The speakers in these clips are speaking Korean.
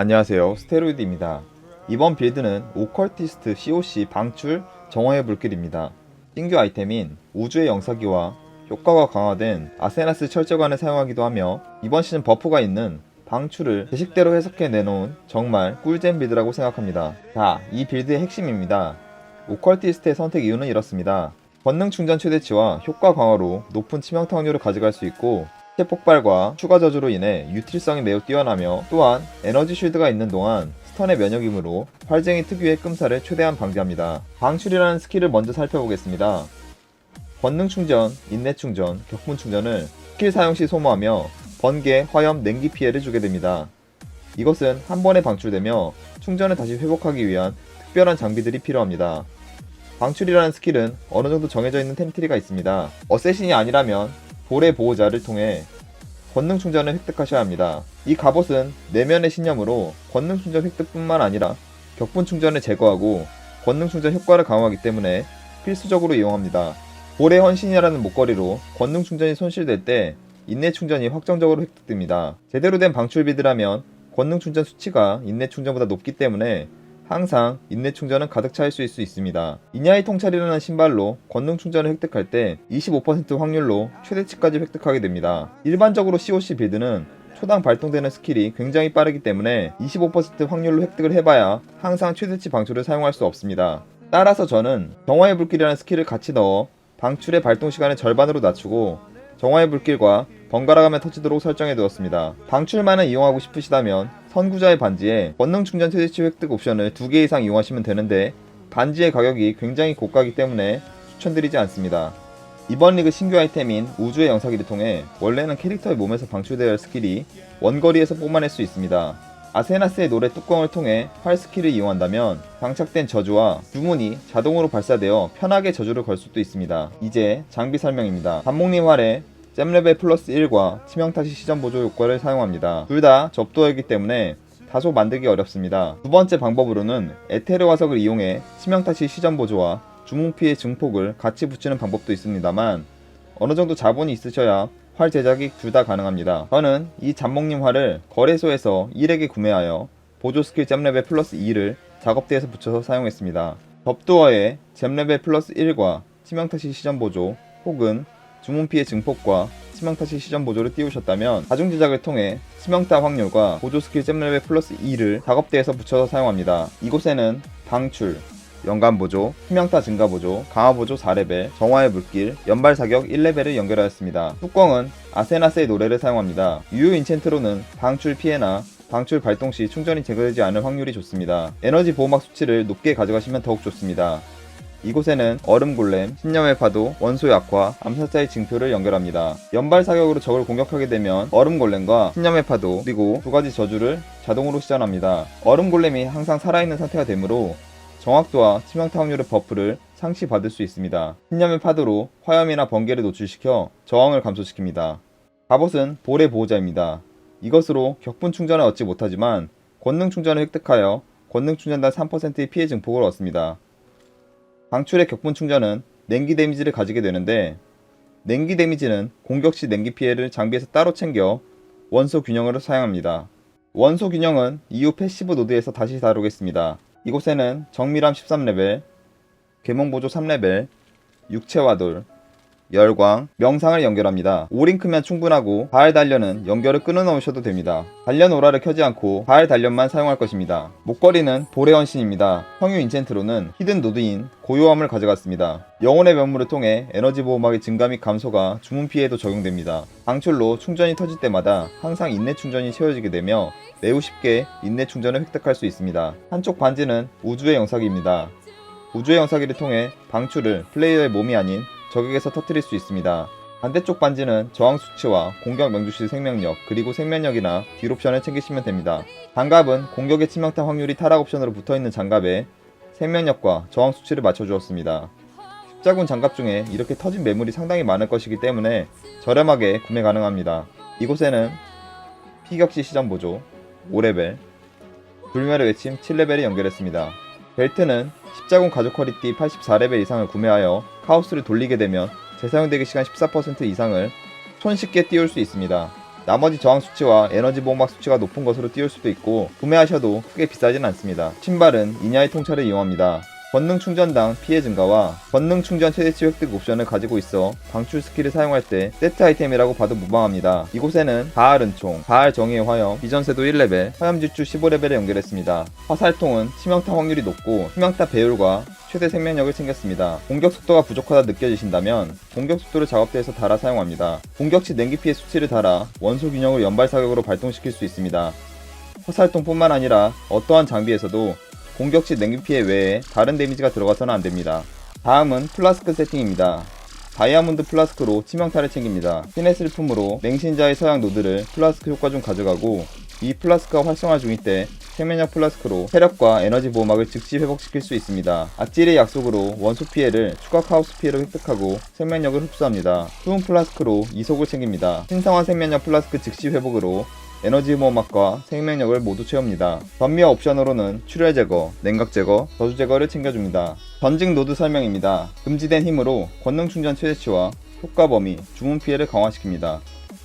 안녕하세요. 스테로이드입니다. 이번 빌드는 오컬티스트 COC 방출 정화의 불길입니다. 신규 아이템인 우주의 영사기와 효과가 강화된 아세나스 철저관을 사용하기도 하며 이번 시즌 버프가 있는 방출을 제 식대로 해석해 내놓은 정말 꿀잼 빌드라고 생각합니다. 자 이 빌드의 핵심입니다. 오컬티스트의 선택 이유는 이렇습니다. 권능 충전 최대치와 효과 강화로 높은 치명타 확률을 가져갈 수 있고 체 폭발과 추가 저주로 인해 유틸성이 매우 뛰어나며 또한 에너지 쉴드가 있는 동안 스턴의 면역이므로 활쟁이 특유의 끔살을 최대한 방지합니다. 방출이라는 스킬을 먼저 살펴보겠습니다. 권능 충전, 인내 충전, 격분 충전을 스킬 사용 시 소모하며 번개, 화염, 냉기 피해를 주게 됩니다. 이것은 한 번에 방출되며 충전을 다시 회복하기 위한 특별한 장비들이 필요합니다. 방출이라는 스킬은 어느 정도 정해져 있는 템트리가 있습니다. 어쌔신이 아니라면 볼의 보호자를 통해 권능 충전을 획득하셔야 합니다. 이 갑옷은 내면의 신념으로 권능 충전 획득뿐만 아니라 격분 충전을 제거하고 권능 충전 효과를 강화하기 때문에 필수적으로 이용합니다. 볼의 헌신이라는 목걸이로 권능 충전이 손실될 때 인내 충전이 확정적으로 획득됩니다. 제대로 된 방출 비드라면 권능 충전 수치가 인내 충전보다 높기 때문에 항상 인내 충전은 가득 차일 수 있습니다. 이냐이 통찰이라는 신발로 권능 충전을 획득할 때 25% 확률로 최대치까지 획득하게 됩니다. 일반적으로 COC 빌드는 초당 발동되는 스킬이 굉장히 빠르기 때문에 25% 확률로 획득을 해봐야 항상 최대치 방출을 사용할 수 없습니다. 따라서 저는 정화의 불길이라는 스킬을 같이 넣어 방출의 발동 시간을 절반으로 낮추고 정화의 불길과 번갈아 가며 터지도록 설정해 두었습니다. 방출만을 이용하고 싶으시다면 선구자의 반지에 권능 충전 최대치 획득 옵션을 2개 이상 이용하시면 되는데 반지의 가격이 굉장히 고가이기 때문에 추천드리지 않습니다. 이번 리그 신규 아이템인 우주의 영사기를 통해 원래는 캐릭터의 몸에서 방출되어야 할 스킬이 원거리에서 뽑아낼 수 있습니다. 아세나스의 노래 뚜껑을 통해 활 스킬을 이용한다면 장착된 저주와 주문이 자동으로 발사되어 편하게 저주를 걸 수도 있습니다. 이제 장비 설명입니다. 단목님 활에 잼레벨 플러스 1과 치명타시 시전 보조 효과를 사용합니다. 둘 다 접도이기 때문에 다소 만들기 어렵습니다. 두 번째 방법으로는 에테르 화석을 이용해 치명타시 시전 보조와 주문 피해 증폭을 같이 붙이는 방법도 있습니다만 어느 정도 자본이 있으셔야 활 제작이 둘 다 가능합니다. 저는 이 잠목님 활을 거래소에서 1액에 구매하여 보조 스킬 잼레벨 플러스 2를 작업대에서 붙여서 사용했습니다. 접두어에 잼레벨 플러스 1과 치명타시 시전 보조 혹은 주문 피해 증폭과 치명타시 시전 보조를 띄우셨다면 다중 제작을 통해 치명타 확률과 보조 스킬 잼레벨 플러스 2를 작업대에서 붙여서 사용합니다. 이곳에는 방출, 연간 보조, 치명타 증가 보조, 강화 보조 4레벨, 정화의 물길, 연발 사격 1레벨을 연결하였습니다. 뚜껑은 아세나스의 노래를 사용합니다. 유효 인챈트로는 방출 피해나 방출 발동 시 충전이 제거되지 않을 확률이 좋습니다. 에너지 보호막 수치를 높게 가져가시면 더욱 좋습니다. 이곳에는 얼음 골렘, 신념의 파도, 원소의 악화, 암살자의 징표를 연결합니다. 연발 사격으로 적을 공격하게 되면 얼음 골렘과 신념의 파도 그리고 두 가지 저주를 자동으로 시전합니다. 얼음 골렘이 항상 살아있는 상태가 되므로 정확도와 치명타 확률의 버프를 상시 받을 수 있습니다. 신념의 파도로 화염이나 번개를 노출시켜 저항을 감소시킵니다. 갑옷은 볼의 보호자입니다. 이것으로 격분 충전을 얻지 못하지만 권능 충전을 획득하여 권능 충전단 3%의 피해 증폭을 얻습니다. 방출의 격분 충전은 냉기 데미지를 가지게 되는데 냉기 데미지는 공격 시 냉기 피해를 장비에서 따로 챙겨 원소 균형으로 사용합니다. 원소 균형은 이후 패시브 노드에서 다시 다루겠습니다. 이곳에는 정밀함 13레벨, 계몽보조 3레벨, 육체화돌, 열광, 명상을 연결합니다. 5링크면 충분하고 바알 단련은 연결을 끊어 놓으셔도 됩니다. 단련 오라를 켜지 않고 바알 단련만 사용할 것입니다. 목걸이는 볼의 헌신입니다. 성유 인챈트로는 히든 노드인 고요함을 가져갔습니다. 영혼의 면물을 통해 에너지 보호막의 증가 및 감소가 주문 피해에도 적용됩니다. 방출로 충전이 터질 때마다 항상 인내 충전이 채워지게 되며 매우 쉽게 인내 충전을 획득할 수 있습니다. 한쪽 반지는 우주의 영사기입니다. 우주의 영사기를 통해 방출을 플레이어의 몸이 아닌 적에게서 터뜨릴 수 있습니다. 반대쪽 반지는 저항 수치와 공격 명주시 생명력 그리고 생명력이나 딜 옵션을 챙기시면 됩니다. 장갑은 공격의 치명타 확률이 타락 옵션으로 붙어있는 장갑에 생명력과 저항 수치를 맞춰주었습니다. 십자군 장갑 중에 이렇게 터진 매물이 상당히 많을 것이기 때문에 저렴하게 구매 가능합니다. 이곳에는 피격시 시전 보조 5레벨, 불멸의 외침 7레벨을 연결했습니다. 벨트는 십자군 가죽 허리띠 84레벨 이상을 구매하여 카오스를 돌리게 되면 재사용되기 시간 14% 이상을 손쉽게 띄울 수 있습니다. 나머지 저항 수치와 에너지 보호막 수치가 높은 것으로 띄울 수도 있고 구매하셔도 크게 비싸진 않습니다. 신발은 이냐의 통찰을 이용합니다. 권능 충전당 피해 증가와 권능 충전 최대치 획득 옵션을 가지고 있어 방출 스킬을 사용할 때 세트 아이템이라고 봐도 무방합니다. 이곳에는 바알 은총, 바알 정의의 화염, 비전세도 1레벨, 화염지추 15레벨에 연결했습니다. 화살통은 치명타 확률이 높고 치명타 배율과 최대 생명력을 챙겼습니다. 공격 속도가 부족하다 느껴지신다면 공격 속도를 작업대에서 달아 사용합니다. 공격 시 냉기 피해 수치를 달아 원소 균형을 연발 사격으로 발동시킬 수 있습니다. 화살통뿐만 아니라 어떠한 장비에서도 공격 시 냉기 피해 외에 다른 데미지가 들어가서는 안됩니다. 다음은 플라스크 세팅입니다. 다이아몬드 플라스크로 치명타를 챙깁니다. 신의 슬픔으로 맹신자의 서양 노드를 플라스크 효과 중 가져가고 이 플라스크가 활성화 중일 때 생명력 플라스크로 체력과 에너지 보호막을 즉시 회복시킬 수 있습니다. 아찔의 약속으로 원소 피해를 추가 카오스 피해로 획득하고 생명력을 흡수합니다. 수은 플라스크로 이속을 챙깁니다. 신성화 생명력 플라스크 즉시 회복으로 에너지 보호막과 생명력을 모두 채웁니다. 전미와 옵션으로는 출혈 제거, 냉각 제거, 저주 제거를 챙겨줍니다. 전직 노드 설명입니다. 금지된 힘으로 권능 충전 최대치와 효과 범위, 주문 피해를 강화시킵니다.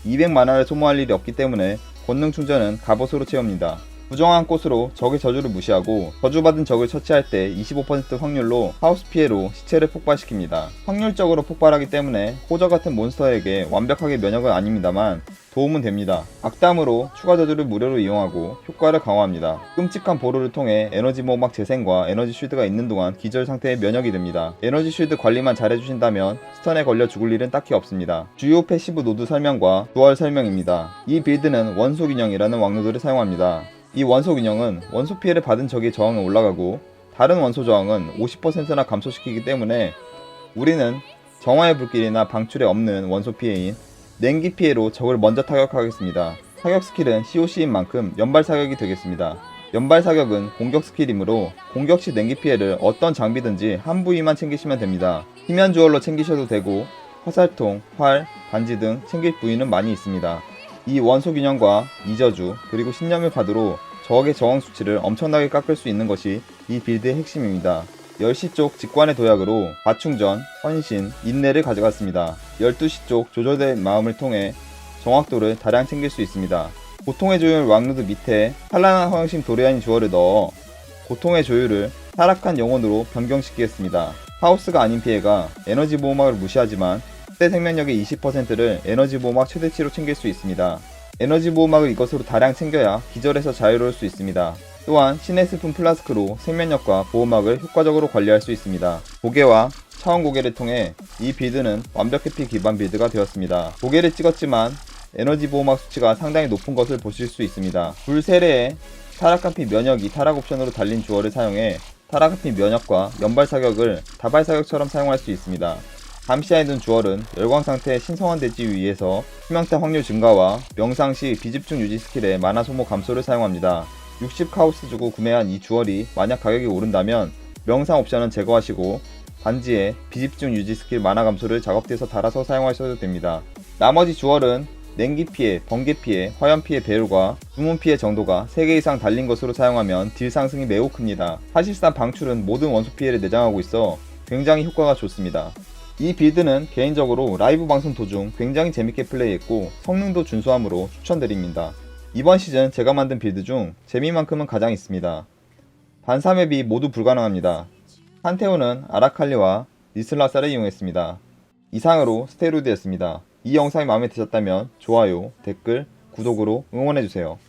200만화를 소모할 일이 없기 때문에 권능 충전은 갑옷으로 채웁니다. 부정한 꽃으로 적의 저주를 무시하고 저주받은 적을 처치할 때 25% 확률로 하우스 피해로 시체를 폭발시킵니다. 확률적으로 폭발하기 때문에 호저 같은 몬스터에게 완벽하게 면역은 아닙니다만 도움은 됩니다. 악담으로 추가 저주를 무료로 이용하고 효과를 강화합니다. 끔찍한 보루를 통해 에너지 모막 재생과 에너지 쉴드가 있는 동안 기절 상태에 면역이 됩니다. 에너지 쉴드 관리만 잘해주신다면 스턴에 걸려 죽을 일은 딱히 없습니다. 주요 패시브 노드 설명과 두얼 설명입니다. 이 빌드는 원소 균형이라는 왕노드를 사용합니다. 이 원소 균형은 원소 피해를 받은 적의 저항은 올라가고 다른 원소 저항은 50%나 감소시키기 때문에 우리는 정화의 불길이나 방출에 없는 원소 피해인 냉기 피해로 적을 먼저 타격하겠습니다. 사격 스킬은 COC인 만큼 연발 사격이 되겠습니다. 연발 사격은 공격 스킬이므로 공격 시 냉기 피해를 어떤 장비든지 한 부위만 챙기시면 됩니다. 희면 주얼로 챙기셔도 되고 화살통, 활, 반지 등 챙길 부위는 많이 있습니다. 이 원소 균형과 이저주 그리고 신념의 파도로 적의 저항 수치를 엄청나게 깎을 수 있는 것이 이 빌드의 핵심입니다. 10시 쪽 직관의 도약으로 과충전, 헌신, 인내를 가져갔습니다. 12시 쪽 조절된 마음을 통해 정확도를 다량 챙길 수 있습니다. 고통의 조율 왕루드 밑에 찬란한 허영심 도레아닌 주어를 넣어 고통의 조율을 타락한 영혼으로 변경시키겠습니다. 하우스가 아닌 피해가 에너지 보호막을 무시하지만 때 생명력의 20%를 에너지 보호막 최대치로 챙길 수 있습니다. 에너지 보호막을 이것으로 다량 챙겨야 기절에서 자유로울 수 있습니다. 또한 신의 스푼 플라스크로 생명력과 보호막을 효과적으로 관리할 수 있습니다. 고개와 차원 고개를 통해 이 빌드는 완벽 해피 기반 빌드가 되었습니다. 고개를 찍었지만 에너지 보호막 수치가 상당히 높은 것을 보실 수 있습니다. 불 세례에 타락한피 면역이 타락 옵션으로 달린 주어를 사용해 타락한피 면역과 연발 사격을 다발 사격처럼 사용할 수 있습니다. 감시하에 둔 주얼은 열광 상태에 신성화되기 위해서 희망타 확률 증가와 명상 시 비집중 유지 스킬의 마나 소모 감소를 사용합니다. 60 카우스 주고 구매한 이 주얼이 만약 가격이 오른다면 명상 옵션은 제거하시고 반지에 비집중 유지 스킬 마나 감소를 작업대에서 달아서 사용하셔도 됩니다. 나머지 주얼은 냉기 피해, 번개 피해, 화염 피해 배율과 주문 피해 정도가 3개 이상 달린 것으로 사용하면 딜 상승이 매우 큽니다. 사실상 방출은 모든 원소 피해를 내장하고 있어 굉장히 효과가 좋습니다. 이 빌드는 개인적으로 라이브 방송 도중 굉장히 재밌게 플레이했고 성능도 준수하므로 추천드립니다. 이번 시즌 제가 만든 빌드 중 재미만큼은 가장 있습니다. 반사 맵이 모두 불가능합니다. 한테오는 아라칼리와 리슬라사를 이용했습니다. 이상으로 스테로드였습니다. 이 영상이 마음에 드셨다면 좋아요, 댓글, 구독으로 응원해주세요.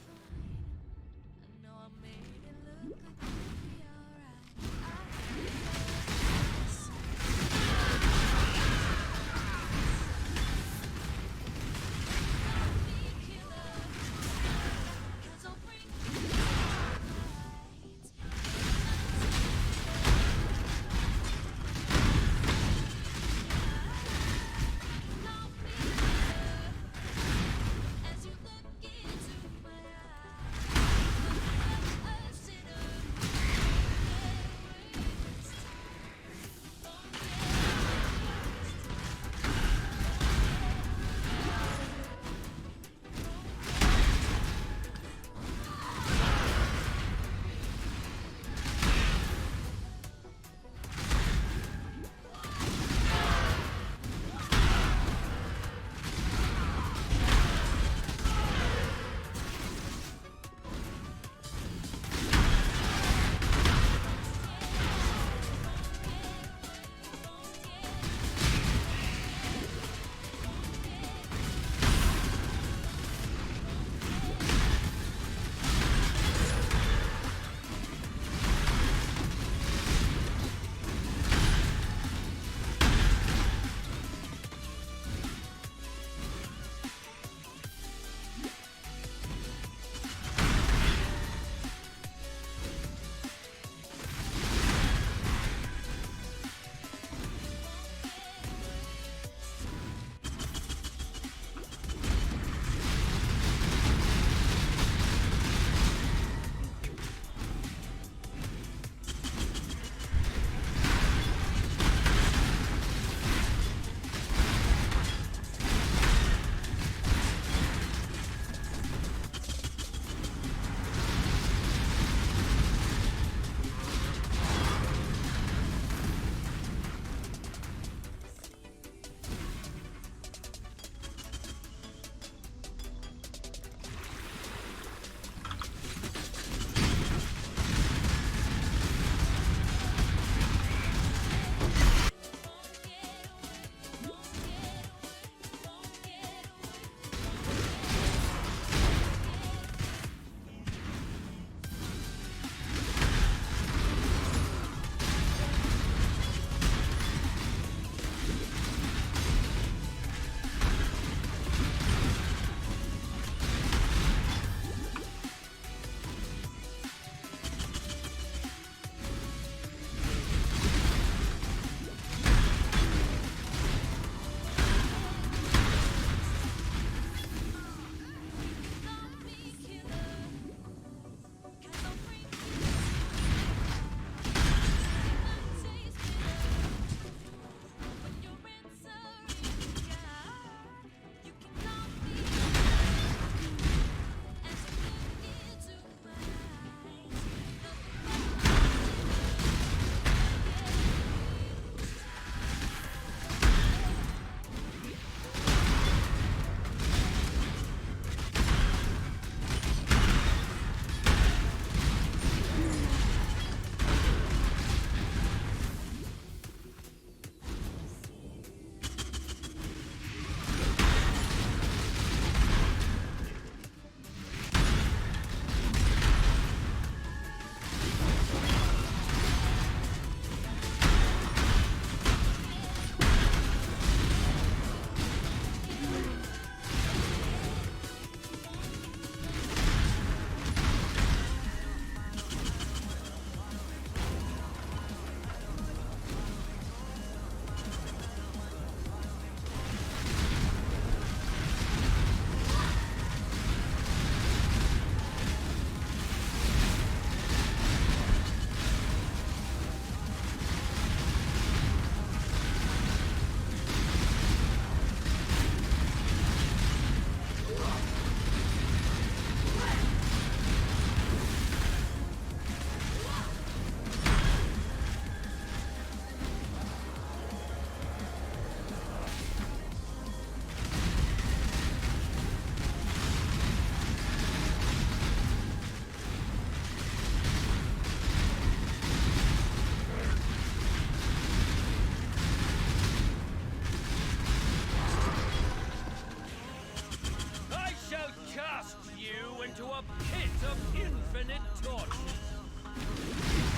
into a pit of infinite torture.